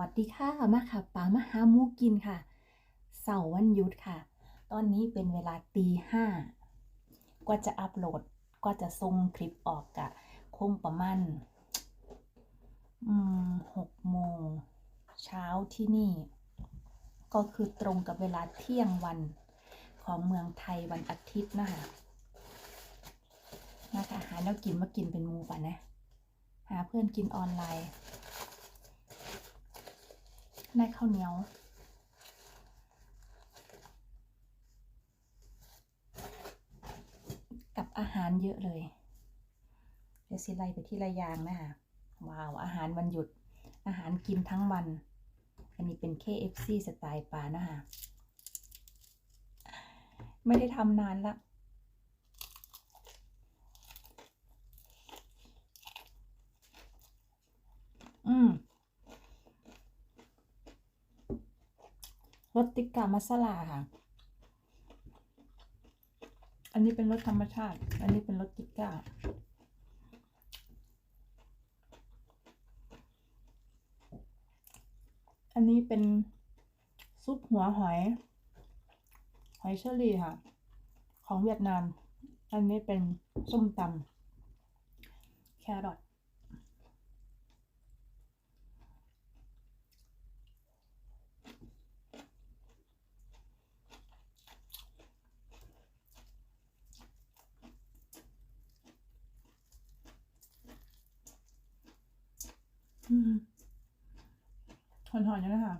วัสดีค่ะมาค่ะป๋ามาหามูกินค่ะ เสาร์วันหยุดค่ะ ตอนนี้เป็นเวลาตีห้ากว่าจะอัปโหลดกว่าจะส่งคลิปออกกะคงประมาณอืมหกโมงเช้าที่นี่ ก็คือตรงกับเวลาเที่ยงวันของเมืองไทยวันอาทิตย์นะคะนะคะหาแนวกินมากินเป็นมูก่อนนะ หาเพื่อนกินออนไลน์ ได้ข้าวเหนียวกับอาหารเยอะเลย เดี๋ยวสิไล่ไปที่ระยางนะคะว้าว อาหารวันหยุด อาหารกินทั้งวัน อันนี้เป็น KFC สไตล์ปลานะคะไม่ได้ทำนานละ อืม ร สติกามาซาลาค่ะ อันนี้เป็นรสธรรมชาติ อันนี้เป็นรสติก้าอันนี้เป็นซุปหัวหอย หอยเชอรี่ค่ะ ของเวียดนาม อันนี้เป็นส้มตำแครอท หอนๆอยู่นะคะ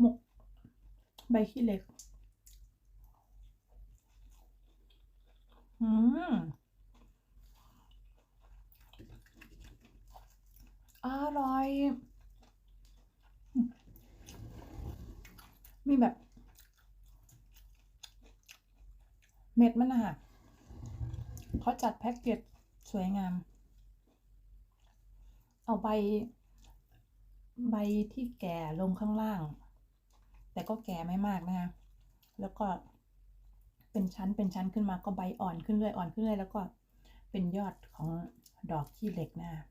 หมก ใบขี้เหล็ก อืมอร่อย มีแบบ เม็ดมันนะคะเขาจัดแพ็กเกจสวยงาม เอาใบ ใบที่แก่ลงข้างล่าง แต่ก็แก่ไม่มากนะคะแล้วก็เป็นชั้นเป็นชั้นขึ้นมาก็ใบอ่อนขึ้นเรื่อยอ่อนขึ้นเรื่อยแล้วก็เป็นยอดของดอกขี้เหล็กนะคะ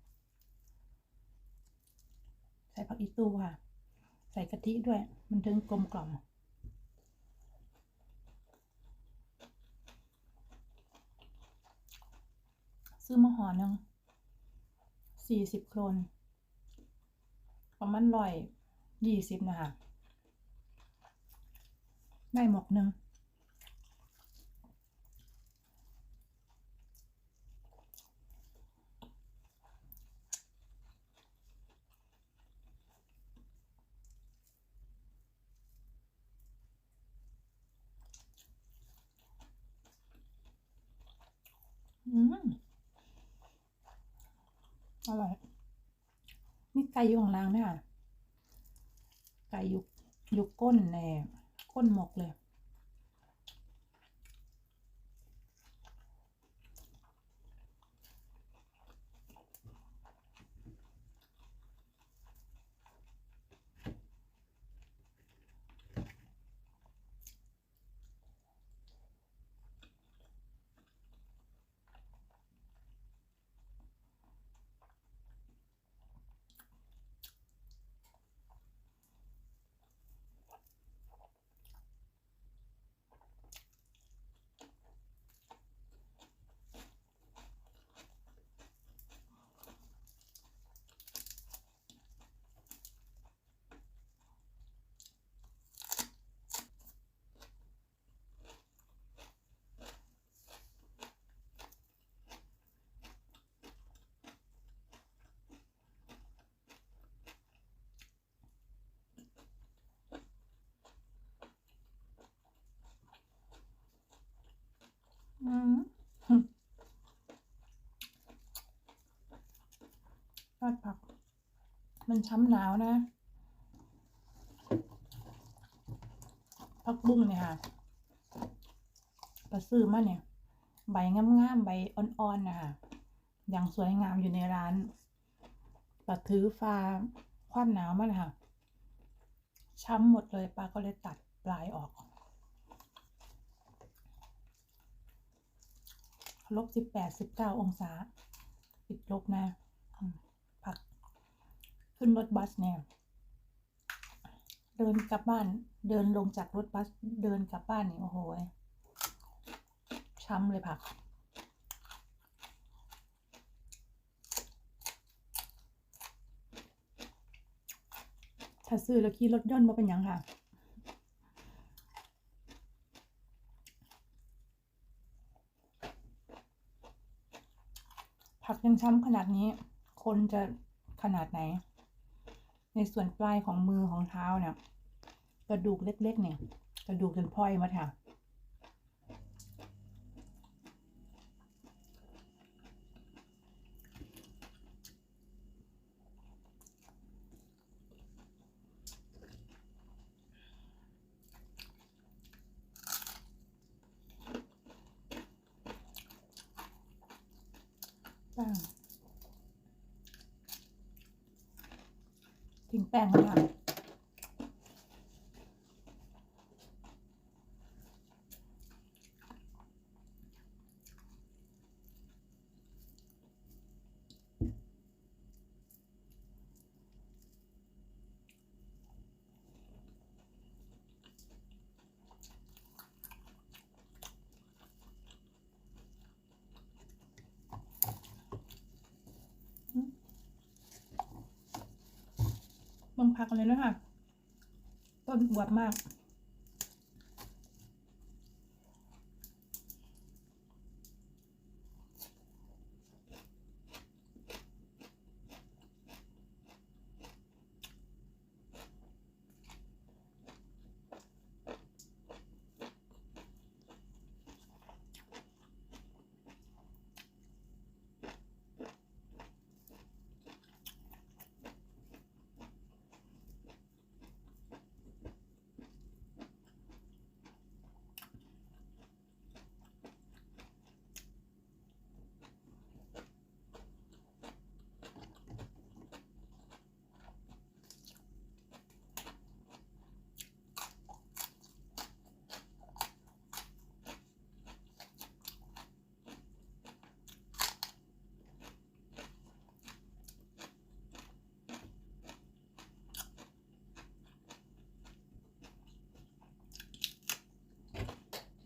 ใส่ผักอีตูค่ะ ใส่กะทิด้วย มันถึงกลมกล่อมซื้อมาห่อนึ่ง สี่สิบโครนประมาณร้อยยี่สิบนะคะได้หมกหนึ่งอืม อร่อยมีไก่อยู่ข้างล่างเนี่ยไก่อยู่อยู่ก้นแน่ก้นหมกเลย ยอดผัก มันช้ำหนาวนะผักบุ้งเนี่ยค่ะปลาซื้อมาเนี่ย ใบงามๆใบอ่อนๆนะคะอย่างสวยงามอยู่ในร้านปลาถือฟ้าความหนาวมันค่ะ ช้ำหมดเลยปลาก็เลยตัดปลายออก ลบสิบแปดสิบเก้าองศาติดลบนะผัก ขึ้นรถบัสเนี่ยเดินกลับบ้าน เดินลงจากรถบัส เดินกลับบ้านนี่โอ้โหช้ำเลยผัก ถ้าซื้อแล้วขี่รถยนมาเป็นยังค่ะ ผักยังช้ำขนาดนี้ คนจะขนาดไหน ในส่วนปลายของมือของเท้าเนี่ย กระดูกเล็กๆเนี่ย กระดูกจนพลอยหมาค่ะ แป้งทิ้งแป้งไว้ มังพักกันเลยนะคะต้นอวบมาก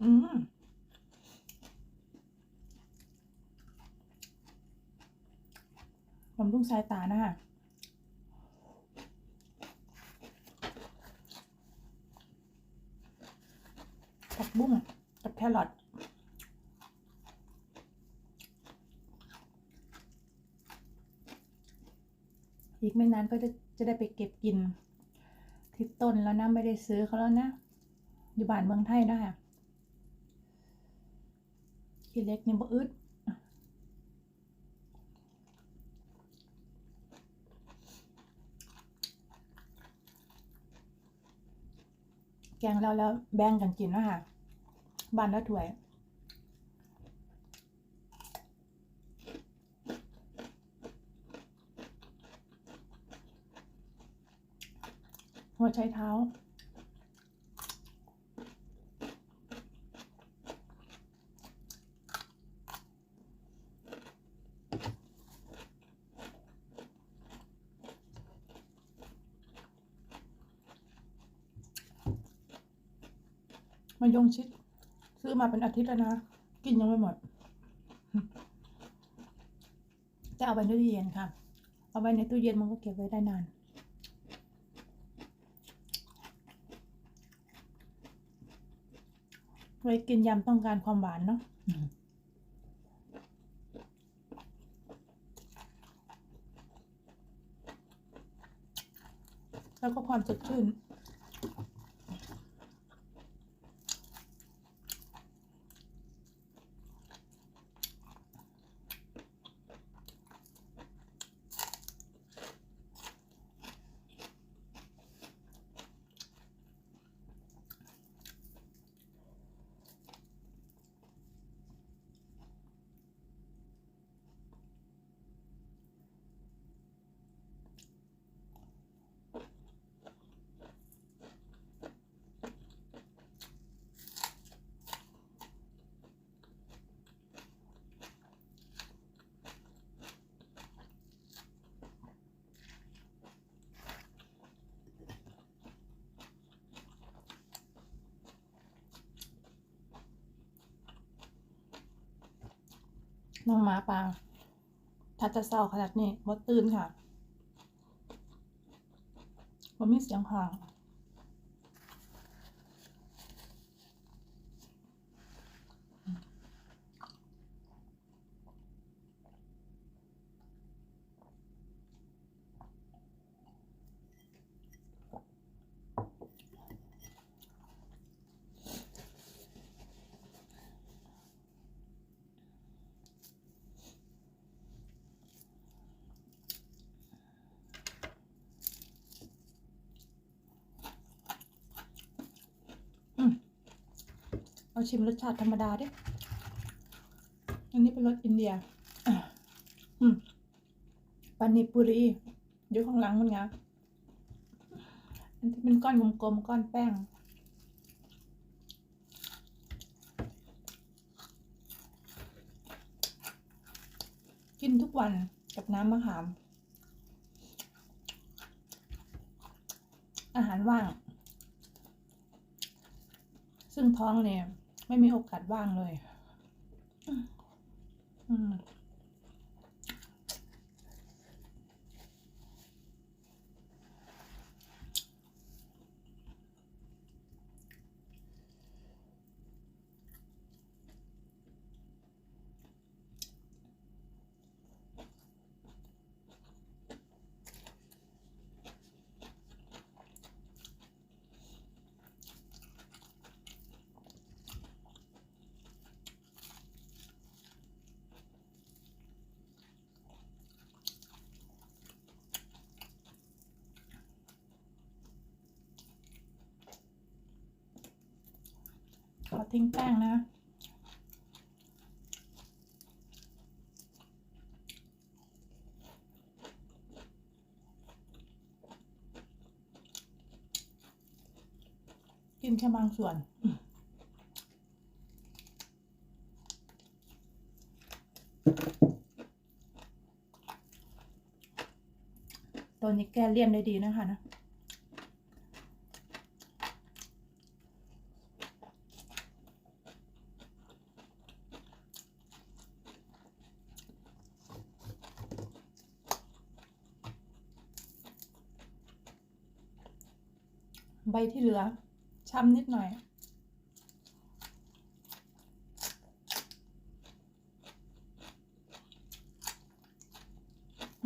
อืมผมลุงสายตานะคะผักบุ้งกับแครอทอีกไม่นานก็จะจะได้ไปเก็บกิน ที่ต้นแล้วนะ ไม่ได้ซื้อเขาแล้วนะ อยู่บ้านเมืองไทยนะคะ ขี้เล็กนี่บ่อึดแกงแล้วแล้วแบ่งกันกินนะคะบานละถ้วยหัวใช้เท้า มายงชิด ซื้อมาเป็นอาทิตย์แล้วนะ กินยังไม่หมด จะเอาไว้ในตู้เย็นค่ะ เอาไว้ในตู้เย็นมันก็เก็บไว้ได้นาน ไว้กินยำต้องการความหวานเนาะแล้วก็ความสดชื่น น้องหมาปางถ้าจะเศร้าขนาดนี้ว่ตื่นค่ะว่มีเสียงห่าง เอาชิมรสชาติธรรมดาดิ อันนี้เป็นรสอินเดีย อืมปานิปุรีอยู่ข้างหลังมันไงอันที่เป็นก้อนกลมๆก้อนแป้ง กินทุกวันกับน้ำมะขาม อาหารว่าง ซึ่งท้องเนี่ย ไม่มีโอกาสว่างเลย อืม ทิ้งแป้งนะกินแค่บางส่วน ตัวนี้แก้เลี่ยนได้ดีนะคะนะ ที่เหลือ ช้ำนิดหน่อยอ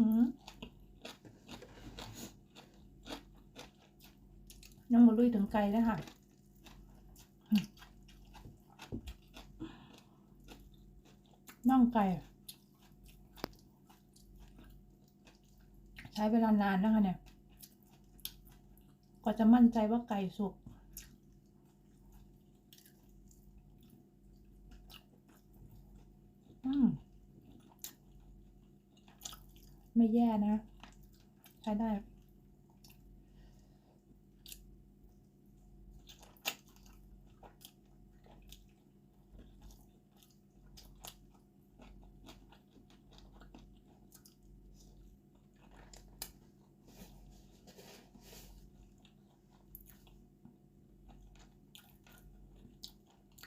ยังมาลุยถึงไกลเลยค่ะน่องไก่ใช้เวลานานนะคะเนี่ย กว่าจะมั่นใจว่าไก่สุกอืมไม่แย่นะ ใช้ได้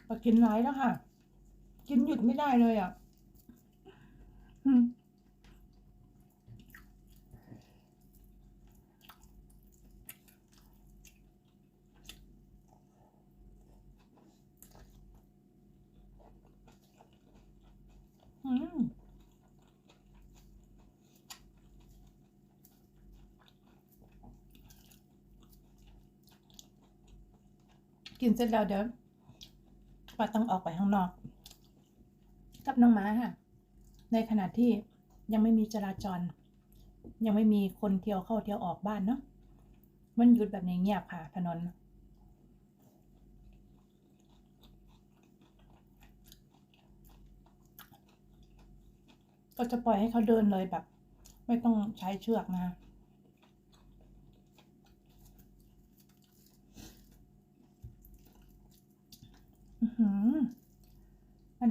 ปกินหลายแล้วค่ะ กินหยุดไม่ได้เลยอะอืมกินเสร็จแล้วเดี๋ยว ป้าต้องออกไปข้างนอก กับน้องม้าค่ะ ในขณะที่ยังไม่มีจราจร ยังไม่มีคนเที่ยวเข้าเที่ยวออกบ้านเนาะมันหยุดแบบนี้เงียบค่ะ ถนน ก็จะปล่อยให้เขาเดินเลยแบบ ไม่ต้องใช้เชือกนะ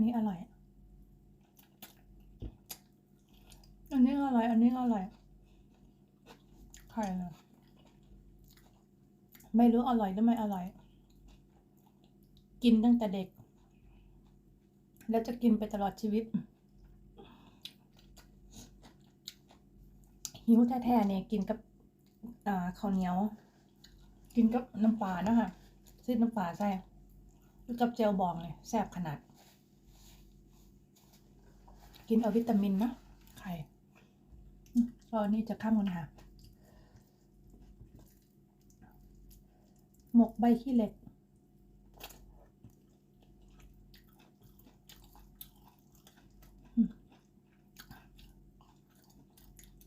นี้อร่อย อันนี้อร่อย อันนี้อร่อยใครเนะไม่รู้อร่อยหรือไม่อร่อย กินตั้งแต่เด็ก แล้วจะกินไปตลอดชีวิต หิวแท้ๆเนี่ยกินกับข้าวเหนียว กินกับน้ำปลานะคะซีดน้ำปลาใส่กับเจลบองเลยแซ่บขนาด กินเอาวิตามินนะไข่ตอนนี้จะข้ามกันค่ะหมกใบขี้เหล็ก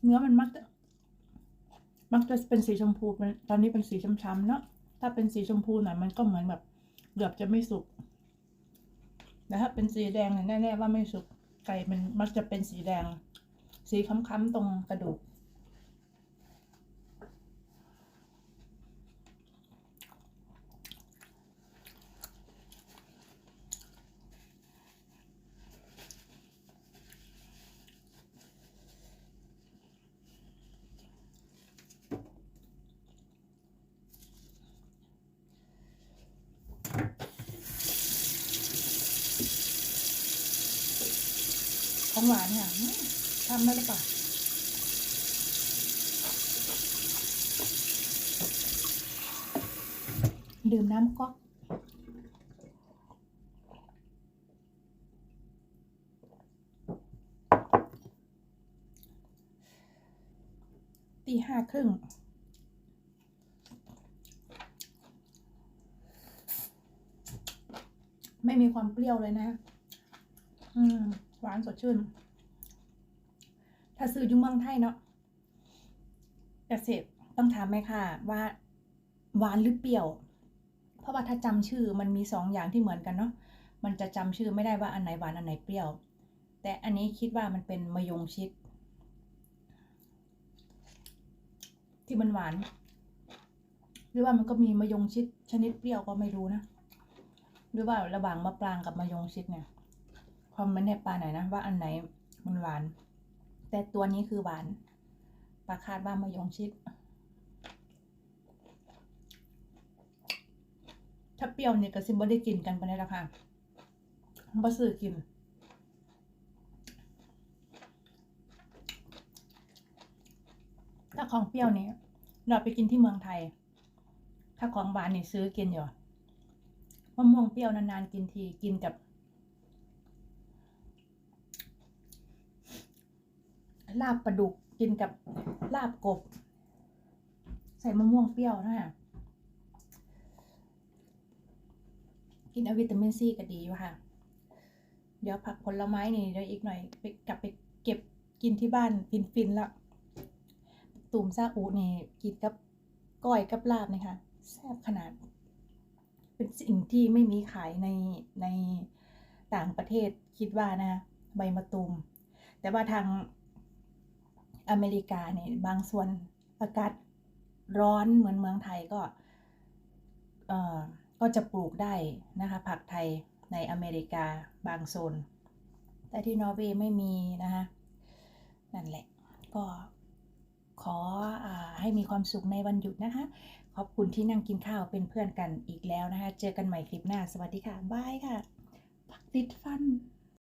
เนื้อมันมักจะมักจะเป็นสีชมพูตอนนี้เป็นสีช้ำๆเนาะ ถ้าเป็นสีชมพูหน่อยมันก็เหมือนแบบเกือบจะไม่สุก แต่ถ้าเป็นสีแดงเนี่ยแน่ๆว่าไม่สุก ไก่มันมักจะเป็นสีแดง สีค้ำๆตรงกระดูก ของหวานเนี่ยอืมทำได้หรือเปล่าดื่มน้ำก๊อกตีห้าครึ่งไม่มีความเปรี้ยวเลยนะ อืม หวานสดชื่น ถ้าซื้ออยู่เมืองไทยเนาะเกษตรต้องถามแม่ค่ะว่าหวานหรือเปรี้ยว เพราะว่าถ้าจำชื่อมันมีสองอย่างที่เหมือนกันเนาะมันจะจำชื่อไม่ได้ว่าอันไหนหวานอันไหนเปรี้ยว แต่อันนี้คิดว่ามันเป็นมะยงชิด ที่มันหวาน หรือว่ามันก็มีมะยงชิดชนิดเปรี้ยวก็ไม่รู้นะหรือว่าระหว่างมะปรางกับมะยงชิดเนี่ยคอมเมนต์ให้ปาหนนะว่าอันไหนมันหวาน แต่ตัวนี้คือหวานปลาคาดว่ามายงชิด ถ้าเปรี้ยวเนี่ยก็ซิบ่ได้กินกันไปในราคาบ่ซื้อกิน ถ้าของเปรี้ยวเนี่ยเราไปกินที่เมืองไทย ถ้าของหวานเนี่ยซื้อกินอยู่มะม่วงเปรี้ยวนานๆกินทีกินกับ ลาบปลาดุกกินกับลาบกบ ใส่มะม่วงเปรี้ยวนะฮะกินอวิตามินซีก็ดีอยู่ค่ะ เดี๋ยวผักผลไม้นี่เดี๋ยวอีกหน่อยไปกลับไปเก็บกินที่บ้านฟินฟินๆแล้วตุ่มซาอูนี่กินกับก้อยกับลาบนะคะแซ่บขนาด เป็นสิ่งที่ไม่มีขายในในต่างประเทศคิดว่านะใบมะตูมแต่ว่าทาง อเมริกาเนี่ยบางส่วนอากาศร้อนเหมือนเมืองไทยก็เอ่อก็จะปลูกได้นะคะผักไทยในอเมริกาบางโซน แต่ที่นอร์เวย์ไม่มีนะคะนั่นแหละก็ขออาให้มีความสุขในวันหยุดนะคะ ขอบคุณที่นั่งกินข้าวเป็นเพื่อนกันอีกแล้วนะคะ เจอกันใหม่คลิปหน้า สวัสดีค่ะ บายค่ะผักติดฟัน